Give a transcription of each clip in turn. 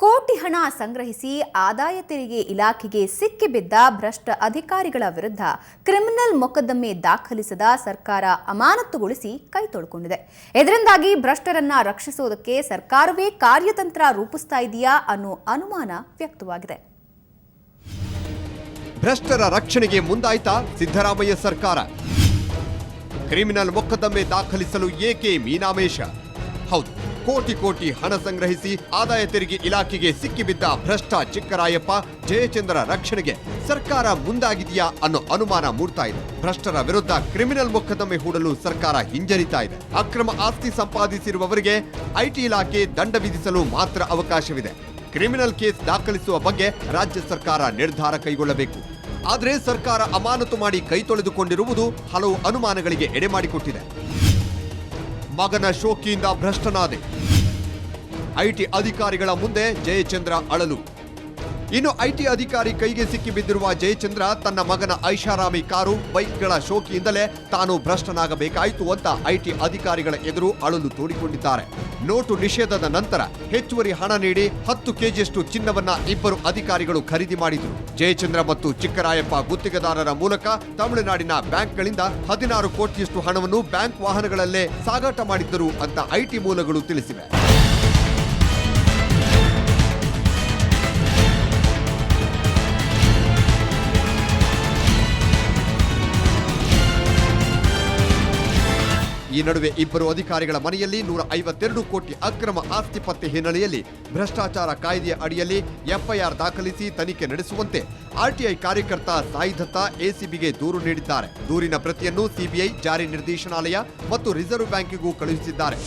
ಕೋಟಿ ಹಣ ಸಂಗ್ರಹಿಸಿ ಆದಾಯ ತೆರಿಗೆ ಇಲಾಖೆಗೆ ಸಿಕ್ಕಿಬಿದ್ದ ಭ್ರಷ್ಟ ಅಧಿಕಾರಿಗಳ ವಿರುದ್ಧ ಕ್ರಿಮಿನಲ್ ಮೊಕದ್ದಮೆ ದಾಖಲಿಸದ ಸರ್ಕಾರ ಅಮಾನತುಗೊಳಿಸಿ ಕೈ ತೊಳ್ಕೊಂಡಿದೆ. ಇದರಿಂದಾಗಿ ಭ್ರಷ್ಟರನ್ನ ರಕ್ಷಿಸುವುದಕ್ಕೆ ಸರ್ಕಾರವೇ ಕಾರ್ಯತಂತ್ರ ರೂಪಿಸ್ತಾ ಇದೆಯಾ ಅನ್ನೋ ಅನುಮಾನ ವ್ಯಕ್ತವಾಗಿದೆ. ಭ್ರಷ್ಟರ ರಕ್ಷಣೆಗೆ ಮುಂದಾಯ್ತಾ ಸಿದ್ದರಾಮಯ್ಯ ಸರ್ಕಾರ? ಕ್ರಿಮಿನಲ್ ಮೊಕದ್ದಮೆ ದಾಖಲಿಸಲು ಏಕೆ ಮೀನಾಮೇಶ ಹೌದು ಕೋಟಿ ಕೋಟಿ ಹಣ ಸಂಗ್ರಹಿಸಿ ಆದಾಯ ತೆರಿಗೆ ಇಲಾಖೆಗೆ ಸಿಕ್ಕಿಬಿದ್ದ ಭ್ರಷ್ಟ ಚಿಕ್ಕರಾಯಪ್ಪ ಜಯಚಂದ್ರ ರಕ್ಷಣೆಗೆ ಸರ್ಕಾರ ಮುಂದಾಗಿದೆಯಾ ಅನ್ನೋ ಅನುಮಾನ ಮೂಡ್ತಾ ಇದೆ. ಭ್ರಷ್ಟರ ವಿರುದ್ಧ ಕ್ರಿಮಿನಲ್ ಮೊಕದ್ದಮೆ ಹೂಡಲು ಸರ್ಕಾರ ಹಿಂಜರಿತಾ ಇದೆ. ಅಕ್ರಮ ಆಸ್ತಿ ಸಂಪಾದಿಸಿರುವವರಿಗೆ ಐಟಿ ಇಲಾಖೆ ದಂಡ ವಿಧಿಸಲು ಮಾತ್ರ ಅವಕಾಶವಿದೆ. ಕ್ರಿಮಿನಲ್ ಕೇಸ್ ದಾಖಲಿಸುವ ಬಗ್ಗೆ ರಾಜ್ಯ ಸರ್ಕಾರ ನಿರ್ಧಾರ ಕೈಗೊಳ್ಳಬೇಕು. ಆದರೆ ಸರ್ಕಾರ ಅಮಾನತು ಮಾಡಿ ಕೈ ಹಲವು ಅನುಮಾನಗಳಿಗೆ ಎಡೆಮಾಡಿಕೊಟ್ಟಿದೆ ಮಗನ ಶೋಕಿಯಿಂದ ಭ್ರಷ್ಟನಾದೆ. ಐಟಿ ಅಧಿಕಾರಿಗಳ ಮುಂದೆ ಜಯಚಂದ್ರ ಅಳಲು. ಇನ್ನು ಐಟಿ ಅಧಿಕಾರಿ ಕೈಗೆ ಸಿಕ್ಕಿ ಬಿದ್ದಿರುವ ಜಯಚಂದ್ರ ತನ್ನ ಮಗನ ಐಷಾರಾಮಿ ಕಾರು, ಬೈಕ್ಗಳ ಶೋಕಿಯಿಂದಲೇ ತಾನು ಭ್ರಷ್ಟನಾಗಬೇಕಾಯಿತು ಅಂತ ಐಟಿ ಅಧಿಕಾರಿಗಳ ಎದುರು ಅಳಲು ತೋಡಿಕೊಂಡಿದ್ದಾರೆ. ನೋಟು ನಿಷೇಧದ ನಂತರ ಹೆಚ್ಚುವರಿ ಹಣ ನೀಡಿ ಹತ್ತು ಕೆಜಿಯಷ್ಟು ಚಿನ್ನವನ್ನ ಇಬ್ಬರು ಅಧಿಕಾರಿಗಳು ಖರೀದಿ ಮಾಡಿದರು. ಜಯಚಂದ್ರ ಮತ್ತು ಚಿಕ್ಕರಾಯಪ್ಪ ಗುತ್ತಿಗೆದಾರರ ಮೂಲಕ ತಮಿಳುನಾಡಿನ ಬ್ಯಾಂಕ್ಗಳಿಂದ ಹದಿನಾರು ಕೋಟಿಯಷ್ಟು ಹಣವನ್ನು ಬ್ಯಾಂಕ್ ವಾಹನಗಳಲ್ಲೇ ಸಾಗಾಟ ಮಾಡಿದ್ದರು ಅಂತ ಐಟಿ ಮೂಲಗಳು ತಿಳಿಸಿವೆ. ಈ ನಡುವೆ ಇಬ್ಬರು ಅಧಿಕಾರಿಗಳ ಮನೆಯಲ್ಲಿ ನೂರ ಐವತ್ತೆರಡು ಕೋಟಿ ಅಕ್ರಮ ಆಸ್ತಿ ಪತ್ತೆ ಹಿನ್ನೆಲೆಯಲ್ಲಿ ಭ್ರಷ್ಟಾಚಾರ ಕಾಯ್ದೆಯ ಅಡಿಯಲ್ಲಿ ಎಫ್ಐಆರ್ ದಾಖಲಿಸಿ ತನಿಖೆ ನಡೆಸುವಂತೆ ಆರ್ಟಿಐ ಕಾರ್ಯಕರ್ತ ಸಾಯಿ ದತ್ತ ಎಸಿಬಿಗೆ ದೂರು ನೀಡಿದ್ದಾರೆ. ದೂರಿನ ಪ್ರತಿಯನ್ನು ಸಿಬಿಐ, ಜಾರಿ ನಿರ್ದೇಶನಾಲಯ ಮತ್ತು ರಿಸರ್ವ್ ಬ್ಯಾಂಕಿಗೂ ಕಳುಹಿಸಿದ್ದಾರೆ.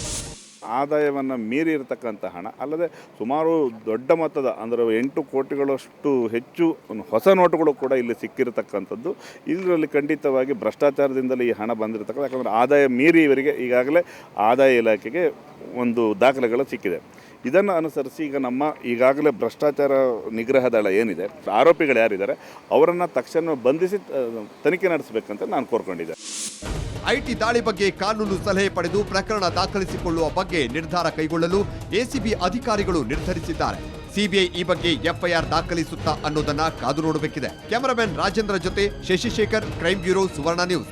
ಆದಾಯವನ್ನು ಮೀರಿ ಇರತಕ್ಕಂಥ ಹಣ. ಅಲ್ಲದೆ ಸುಮಾರು ದೊಡ್ಡ ಮೊತ್ತದ ಅಂದರೆ ಎಂಟು ಕೋಟಿಗಳಷ್ಟು ಹೆಚ್ಚು ಹೊಸ ನೋಟುಗಳು ಕೂಡ ಇಲ್ಲಿ ಸಿಕ್ಕಿರತಕ್ಕಂಥದ್ದು. ಇದರಲ್ಲಿ ಖಂಡಿತವಾಗಿ ಭ್ರಷ್ಟಾಚಾರದಿಂದಲೇ ಈ ಹಣ ಬಂದಿರತಕ್ಕಂಥ, ಯಾಕಂದರೆ ಆದಾಯ ಮೀರಿ ಇವರಿಗೆ ಈಗಾಗಲೇ ಆದಾಯ ಇಲಾಖೆಗೆ ಒಂದು ದಾಖಲೆಗಳು ಸಿಕ್ಕಿದೆ. ಇದನ್ನು ಅನುಸರಿಸಿ ಈಗ ನಮ್ಮ ಈಗಾಗಲೇ ಭ್ರಷ್ಟಾಚಾರ ನಿಗ್ರಹ ದಳ ಏನಿದೆ, ಆರೋಪಿಗಳು ಯಾರಿದ್ದಾರೆ, ಅವರನ್ನು ತಕ್ಷಣ ಬಂಧಿಸಿ ತನಿಖೆ ನಡೆಸಬೇಕಂತ ನಾನು ಕೋರ್ಕೊಂಡಿದ್ದೆ ಐಟಿ ದಾಳಿ ಬಗ್ಗೆ ಕಾನೂನು ಸಲಹೆ ಪಡೆದು ಪ್ರಕರಣ ದಾಖಲಿಸಿಕೊಳ್ಳುವ ಬಗ್ಗೆ ನಿರ್ಧಾರ ಕೈಗೊಳ್ಳಲು ಎಸಿಬಿ ಅಧಿಕಾರಿಗಳು ನಿರ್ಧರಿಸಿದ್ದಾರೆ. ಸಿಬಿಐ ಈ ಬಗ್ಗೆ ಎಫ್ಐಆರ್ ದಾಖಲಿಸುತ್ತಾ ಅನ್ನೋದನ್ನ ಕಾದು ನೋಡಬೇಕಿದೆ. ಕ್ಯಾಮರಾಮನ್ ರಾಜೇಂದ್ರ ಜೊತೆ Shashishekhar, crime bureau Suvarna news.